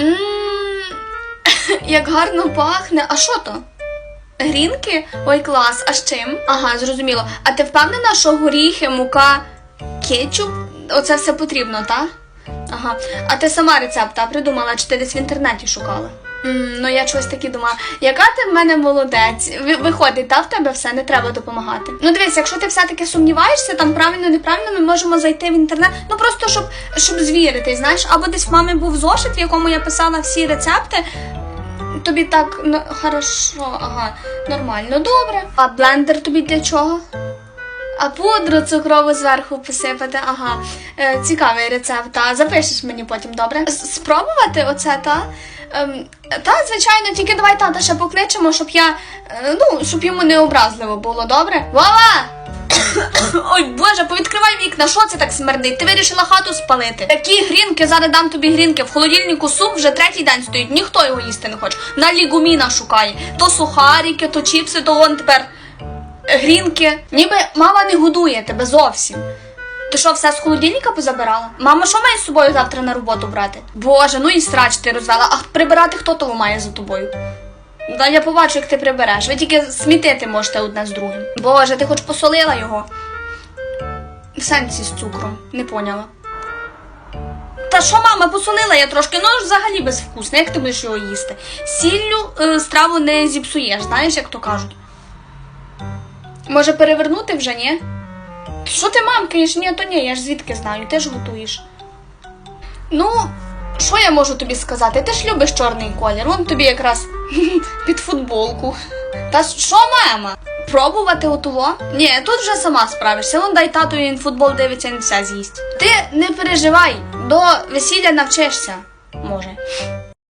М, Як гарно пахне. А що то? Грінки? Ой, клас. А з чим? Ага, зрозуміло. А ти впевнена, що горіхи, мука, кетчуп? Оце все потрібно, так? Ага. А ти сама рецепт та, придумала, чи ти десь в інтернеті шукала? Ну я чогось таки думала, яка ти в мене молодець? Ви- Виходить, та в тебе все не треба допомагати. Ну дивись, якщо ти все-таки сумніваєшся, там правильно, неправильно, ми можемо зайти в інтернет. Ну просто щоб, щоб звірити, знаєш, або десь в мами був зошит, в якому я писала всі рецепти. Тобі так ну, хорошо, ага, нормально, добре. А блендер тобі для чого? А пудру цукрову зверху посипати, ага. Е, цікавий рецепт, та запишеш мені потім, добре? Спробувати оце, та? Ем, та, звичайно, тільки давай тата ще покличемо, щоб я. е, ну, щоб йому не образливо було, добре? Вова! Ой, боже, повідкривай вікна, що це так смердить? Ти вирішила хату спалити. Такі грінки, зараз дам тобі грінки. В холодильнику суп вже третій день стоїть, ніхто його їсти не хоче. На лігуміна шукає. То сухарики, то чіпси, то вон тепер грінки. Ніби мама не годує тебе зовсім. Ти що, все з холодильника позабирала? Мама, що має з собою завтра на роботу брати? Боже, ну і срач ти розвела. А прибирати хто того має за тобою? Да я побачу, як ти прибереш. Ви тільки смітити можете одне з другим. Боже, ти хоч посолила його? В сенсі з цукром, не поняла. Та що, мама, посолила я трошки, ну взагалі безвкусне, як ти будеш його їсти? Сіллю е, страву не зіпсуєш, знаєш, як то кажуть. Може перевернути вже, ні? Що ти мамкаєш? Ні, то ні, я ж звідки знаю, ти ж готуєш. Ну, що я можу тобі сказати? Ти ж любиш чорний колір, вон тобі якраз під футболку. Та що, мама? Пробувати отого? Ні, тут вже сама справишся. Вон дай тату він футбол дивиться, він все з'їсть. Ти не переживай, до весілля навчишся. Може.